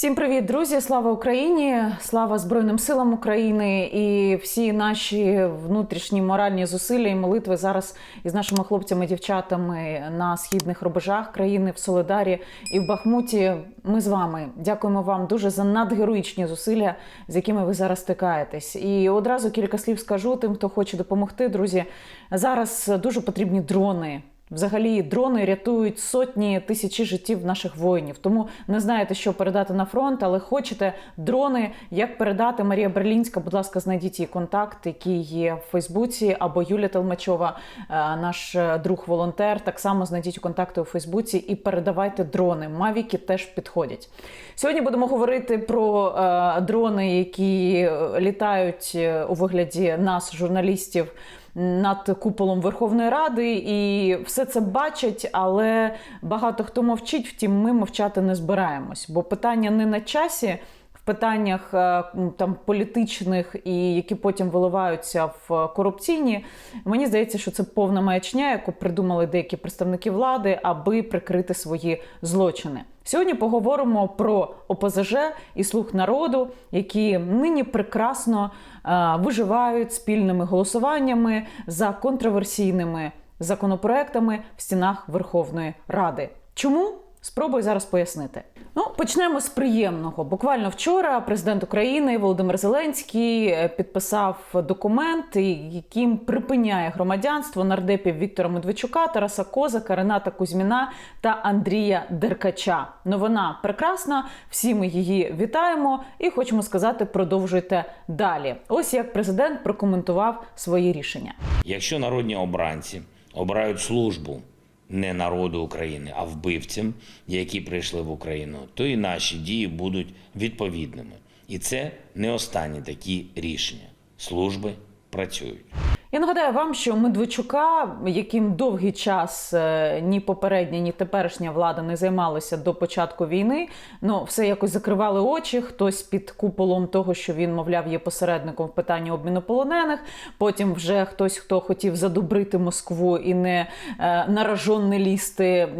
Всім привіт, друзі! Слава Україні! Слава Збройним силам України і всі наші внутрішні моральні зусилля і молитви зараз із нашими хлопцями, дівчатами на східних рубежах країни в Солидарі і в Бахмуті. Ми з вами дякуємо вам дуже за надгероїчні зусилля, з якими ви зараз стикаєтесь. І одразу кілька слів скажу тим, хто хоче допомогти. Друзі, зараз дуже потрібні дрони. Взагалі, дрони рятують сотні тисячі життів наших воїнів. Тому не знаєте, що передати на фронт, але хочете дрони. Як передати Марія Берлінська? Будь ласка, знайдіть її контакт, який є в Фейсбуці, або Юлія Телмачова, е, наш е, друг-волонтер. Так само знайдіть контакти у Фейсбуці і передавайте дрони. Мавіки теж підходять. Сьогодні будемо говорити про е, дрони, які літають у вигляді нас, журналістів над куполом Верховної Ради, і все це бачать, але багато хто мовчить. Втім, ми мовчати не збираємось, бо питання не на часі. В питаннях е, там політичних і які потім виливаються в корупційні, мені здається, що це повна маячня, яку придумали деякі представники влади, аби прикрити свої злочини. Сьогодні поговоримо про ОПЗЖ і слух народу, які нині прекрасно е, виживають спільними голосуваннями за контроверсійними законопроектами в стінах Верховної Ради. Чому? Спробую зараз пояснити. Ну, почнемо з приємного. Буквально вчора президент України Володимир Зеленський е, підписав документ, яким припиняє громадянство нардепів Віктора Медведчука, Тараса Козака, Рената Кузьміна та Андрія Деркача. Новина прекрасна. Всі ми її вітаємо і хочемо сказати, продовжуйте далі. Ось як президент прокоментував свої рішення. Якщо народні обранці обирають службу не народу України, а вбивцям, які прийшли в Україну, то і наші дії будуть відповідними. І це не останні такі рішення. Служби працюють. Я нагадаю вам, що Медведчука, яким довгий час е, ні попередня, ні теперішня влада не займалися до початку війни, ну все якось закривали очі. Хтось під куполом того, що він, мовляв, є посередником в питанні обміну полонених. Потім вже хтось, хто хотів задобрити Москву і не е, наражон не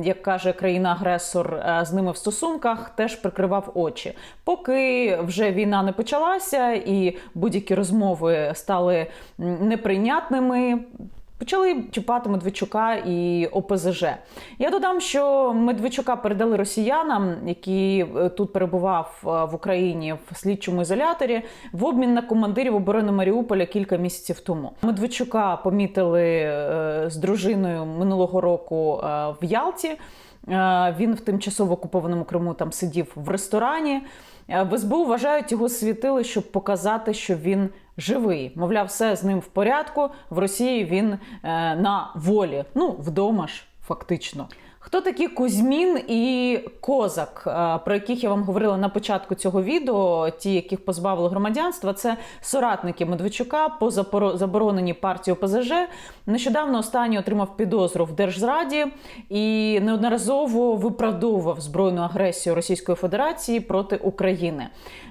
як каже країна-агресор, е, з ними в стосунках, теж прикривав очі. Поки вже війна не почалася, і будь-які розмови стали м, неприйнятними, Почали чіпати Медведчука і ОПЗЖ. Я додам, що Медведчука передали росіянам, які е, тут перебував е, в Україні в слідчому ізоляторі, в обмін на командирів оборони Маріуполя кілька місяців тому. Медведчука помітили е, з дружиною минулого року в Ялті. Він в тимчасово окупованому Криму там сидів в ресторані. В СБУ вважають його світили, щоб показати, що він живий. Мовляв, все з ним в порядку. В Росії він е, на волі. Ну, вдома ж, фактично. Хто такі Кузьмін і Козак, е, про яких я вам говорила на початку цього відео? Ті, яких позбавили громадянства, це соратники Медведчука по забороненій партії ОПЗЖ. Нещодавно останній отримав підозру в держзраді і неодноразово виправдовував збройну агресію Російської Федерації проти України.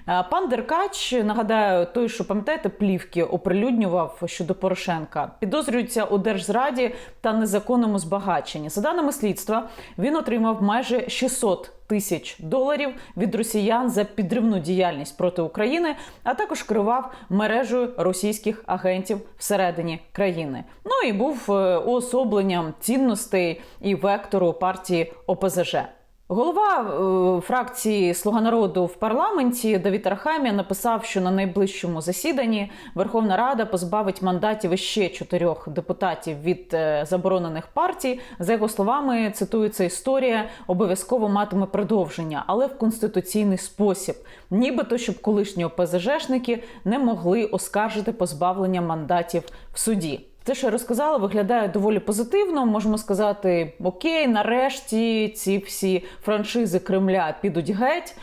Е, пан Деркач, нагадаю, той, що пам'ятаєте, плівки оприлюднював щодо Порошенка, підозрюється у держзраді та незаконному збагаченні. За даними слідства, він отримав майже 600 Тисяч доларів від росіян за підривну діяльність проти України, а також керував мережею російських агентів всередині країни. Ну і був е, уособленням цінностей і вектору партії ОПЗЖ. Голова е, фракції Слуга народу в парламенті Давід Архамія написав, що на найближчому засіданні Верховна Рада позбавить мандатів іще чотирьох депутатів від е, заборонених партій. За його словами, цитується історія, обов'язково матиме продовження, але в конституційний спосіб, нібито щоб колишні ОПЗЖшники не могли оскаржити позбавлення мандатів в суді. Те, що я розказала, виглядає доволі позитивно. Можемо сказати, окей, нарешті ці всі франшизи Кремля підуть геть,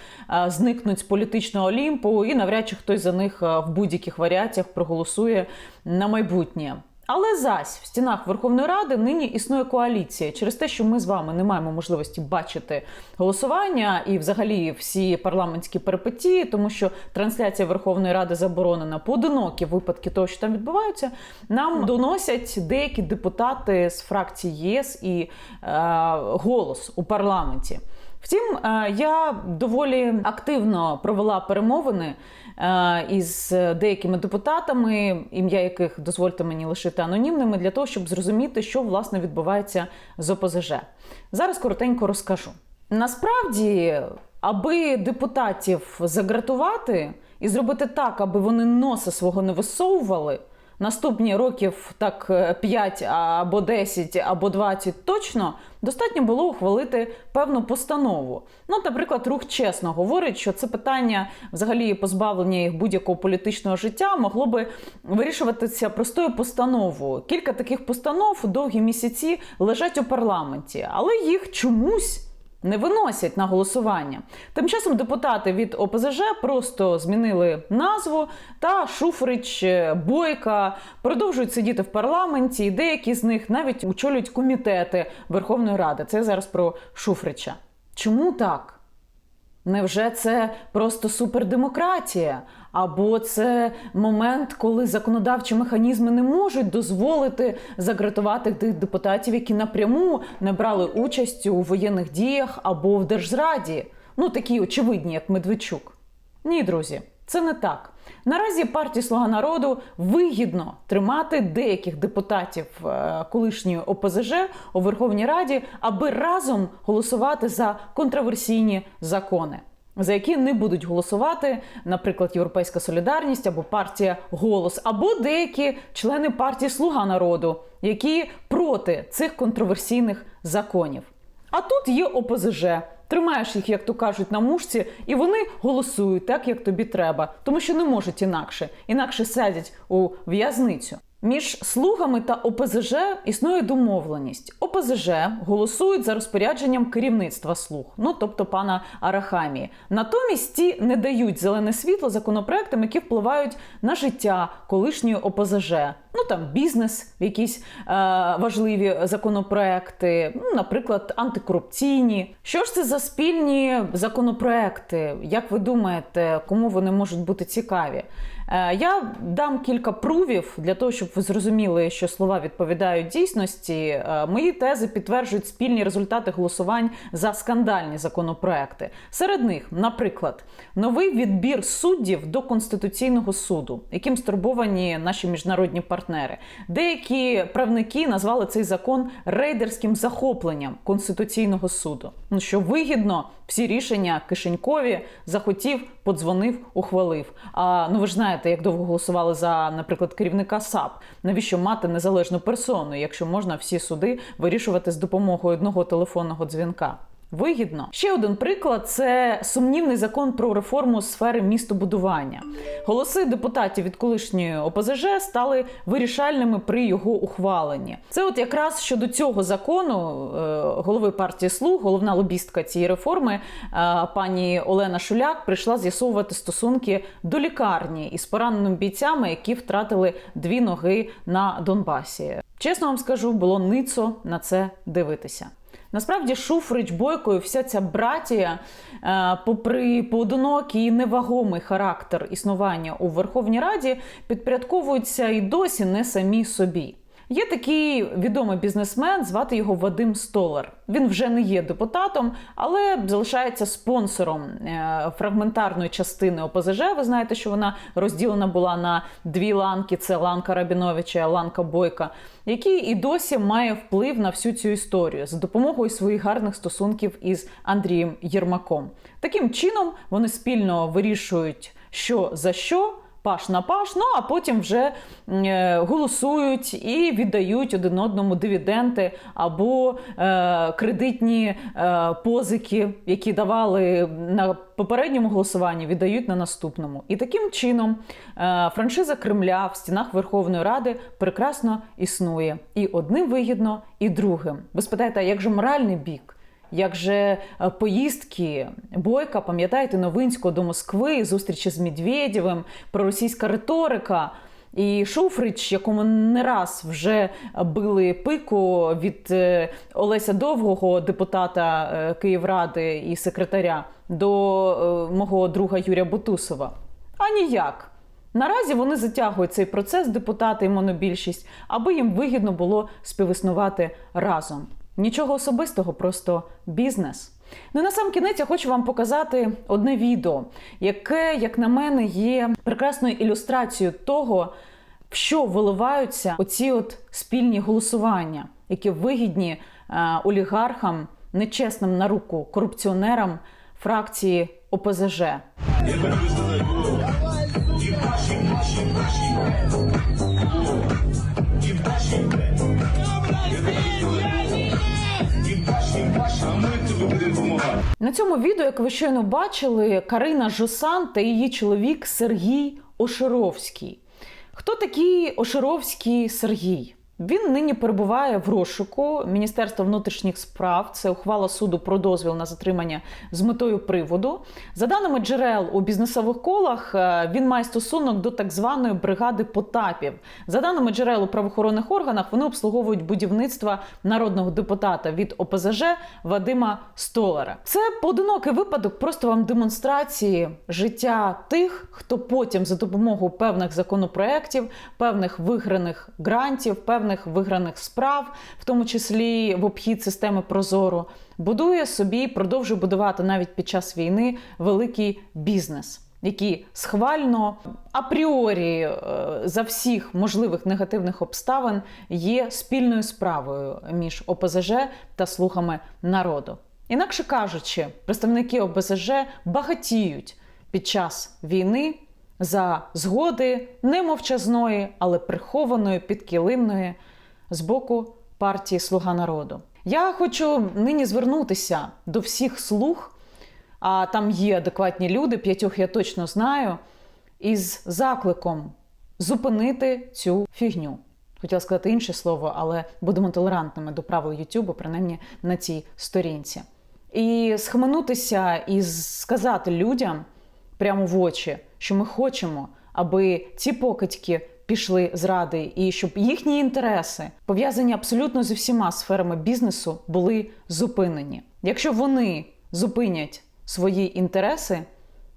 зникнуть з політичного олімпу, і навряд чи хтось за них в будь-яких варіаціях проголосує на майбутнє. Але зась в стінах Верховної Ради нині існує коаліція через те, що ми з вами не маємо можливості бачити голосування і, взагалі, всі парламентські перипетії, тому що трансляція Верховної Ради заборонена поодинокі випадки того, що там відбуваються. Нам доносять деякі депутати з фракції ЄС і е, голос у парламенті. Втім, е, я доволі активно провела перемовини із деякими депутатами, ім'я яких дозвольте мені лишити анонімними, для того, щоб зрозуміти, що власне відбувається з ОПЗЖ. Зараз коротенько розкажу. Насправді, аби депутатів загратувати і зробити так, аби вони носа свого не висовували. Наступні років так 5 або 10, або 20 точно достатньо було ухвалити певну постанову. Ну, наприклад, рух чесно говорить, що це питання взагалі позбавлення їх будь-якого політичного життя могло би вирішуватися простою постановою. Кілька таких постанов довгі місяці лежать у парламенті, але їх чомусь не виносять на голосування. Тим часом депутати від ОПЗЖ просто змінили назву, та Шуфрич, е, Бойка продовжують сидіти в парламенті. і Деякі з них навіть очолюють комітети Верховної Ради. Це зараз про Шуфрича. Чому так? Невже це просто супердемократія? Або це момент, коли законодавчі механізми не можуть дозволити загратувати тих депутатів, які напряму не брали участь у воєнних діях або в держзраді? Ну такі очевидні, як Медведчук. Ні, друзі, це не так. Наразі партії Слуга народу вигідно тримати деяких депутатів е, колишньої ОПЗЖ у Верховній Раді, аби разом голосувати за контроверсійні закони. За які не будуть голосувати, наприклад, Європейська Солідарність або партія Голос, або деякі члени партії Слуга народу, які проти цих контроверсійних законів. А тут є ОПЗЖ. Тримаєш їх, як то кажуть, на мушці, і вони голосують так, як тобі треба, тому що не можуть інакше. Інакше сядять у в'язницю. Між слугами та ОПЗЖ існує домовленість. ОПЗЖ голосують за розпорядженням керівництва слуг, ну тобто пана Арахамії. Натомість ті не дають зелене світло законопроектам, які впливають на життя колишньої ОПЗЖ. Ну там бізнес, якісь е, важливі законопроекти, ну, наприклад, антикорупційні. Що ж це за спільні законопроекти? Як ви думаєте, кому вони можуть бути цікаві? Е, Я дам кілька прувів для того, щоб ви зрозуміли, що слова відповідають дійсності. Е, Мої тези підтверджують спільні результати голосувань за скандальні законопроекти. Серед них, наприклад, новий відбір суддів до конституційного суду, яким стурбовані наші міжнародні партнери. Деякі правники назвали цей закон рейдерським захопленням конституційного суду. Ну що вигідно, всі рішення кишенькові захотів, подзвонив, ухвалив. А ну ви ж знаєте, як довго голосували за, наприклад, керівника САП. Навіщо мати незалежну персону, якщо можна всі суди вирішувати з допомогою одного телефонного дзвінка? Вигідно. Ще один приклад це сумнівний закон про реформу сфери містобудування. Голоси депутатів від колишньої ОПЗЖ стали вирішальними при його ухваленні. Це от якраз щодо цього закону е, голови партії Слуг, головна лобістка цієї реформи, е, пані Олена Шуляк, прийшла з'ясовувати стосунки до лікарні із пораненими бійцями, які втратили дві ноги на Донбасі. Чесно вам скажу, було ницо на це дивитися. Насправді Шуфрич Бойко і вся ця братія, е, попри поодинокий і невагомий характер існування у Верховній Раді, підпорядковуються і досі не самі собі. Є такий відомий бізнесмен, звати його Вадим Столар. Він вже не є депутатом, але залишається спонсором е, фрагментарної частини ОПЗЖ. Ви знаєте, що вона розділена була на дві ланки: це ланка Рабіновича, ланка Бойка, який і досі має вплив на всю цю історію за допомогою своїх гарних стосунків із Андрієм Єрмаком. Таким чином вони спільно вирішують, що за що паш на паш, ну а потім вже е, голосують і віддають один одному дивіденти або е, кредитні е, позики, які давали на попередньому голосуванні, віддають на наступному. І таким чином е, франшиза Кремля в стінах Верховної Ради прекрасно існує. І одним вигідно, і другим. Ви спитаєте, а як же моральний бік? Як же е, поїздки Бойка, пам'ятаєте, Новинського до Москви, зустрічі з Медведєвим, проросійська риторика. І Шуфрич, якому не раз вже били пику від е, Олеся Довгого, депутата е, Київради і секретаря, до мого друга Юрія Бутусова. А ніяк. Наразі вони затягують цей процес, депутати і монобільшість, аби їм вигідно було співіснувати разом. Нічого особистого, просто бізнес. Ну і на сам кінець я хочу вам показати одне відео, яке, як на мене, є прекрасною ілюстрацією того, в що виливаються оці от спільні голосування, які вигідні е, олігархам, нечесним на руку корупціонерам фракції ОПЗЖ. На цьому відео, як ви щойно бачили, Карина Жосан та її чоловік Сергій Ошеровський. Хто такий Ошеровський Сергій? Він нині перебуває в розшуку Міністерства внутрішніх справ. Це ухвала суду про дозвіл на затримання з метою приводу. За даними джерел у бізнесових колах, е, він має стосунок до так званої бригади Потапів. За даними джерел у правоохоронних органах, вони обслуговують будівництва народного депутата від ОПЗЖ Вадима Столара. Це поодинокий випадок, просто вам демонстрації життя тих, хто потім за допомогою певних законопроєктів, певних виграних грантів, певних виграних справ, в тому числі в обхід системи Прозоро, будує собі продовжує будувати навіть під час війни великий бізнес. Який схвально апріорі е, за всіх можливих негативних обставин є спільною справою між ОПЗЖ та слугами народу. Інакше кажучи, представники ОПЗЖ багатіють під час війни за згоди не мовчазної, але прихованої підкилимної з боку партії Слуга народу. Я хочу нині звернутися до всіх слуг, а там є адекватні люди, п'ятьох я точно знаю, із закликом зупинити цю фігню. Хотіла сказати інше слово, але будемо толерантними до правил Ютубу, принаймні на цій сторінці. І схаменутися і сказати людям прямо в очі, що ми хочемо, аби ці покидьки пішли з ради, і щоб їхні інтереси, пов'язані абсолютно зі всіма сферами бізнесу, були зупинені. Якщо вони зупинять свої інтереси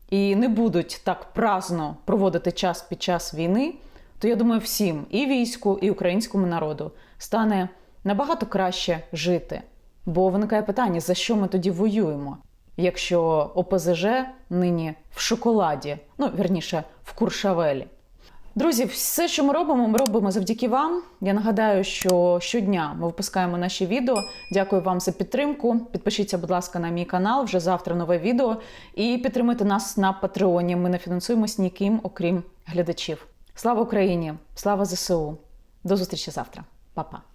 і не будуть так праздно проводити час під час війни, то я думаю, всім і війську, і українському народу стане набагато краще жити. Бо виникає питання, за що ми тоді воюємо, якщо ОПЗЖ нині в шоколаді, ну вірніше, в куршавелі. Друзі, все, що ми робимо, ми робимо завдяки вам. Я нагадаю, що щодня ми випускаємо наші відео. Дякую вам за підтримку. Підпишіться, будь ласка, на мій канал. Вже завтра нове відео. І підтримуйте нас на Патреоні. Ми не фінансуємось ніким, окрім глядачів. Слава Україні! Слава ЗСУ! До зустрічі завтра, Па-па!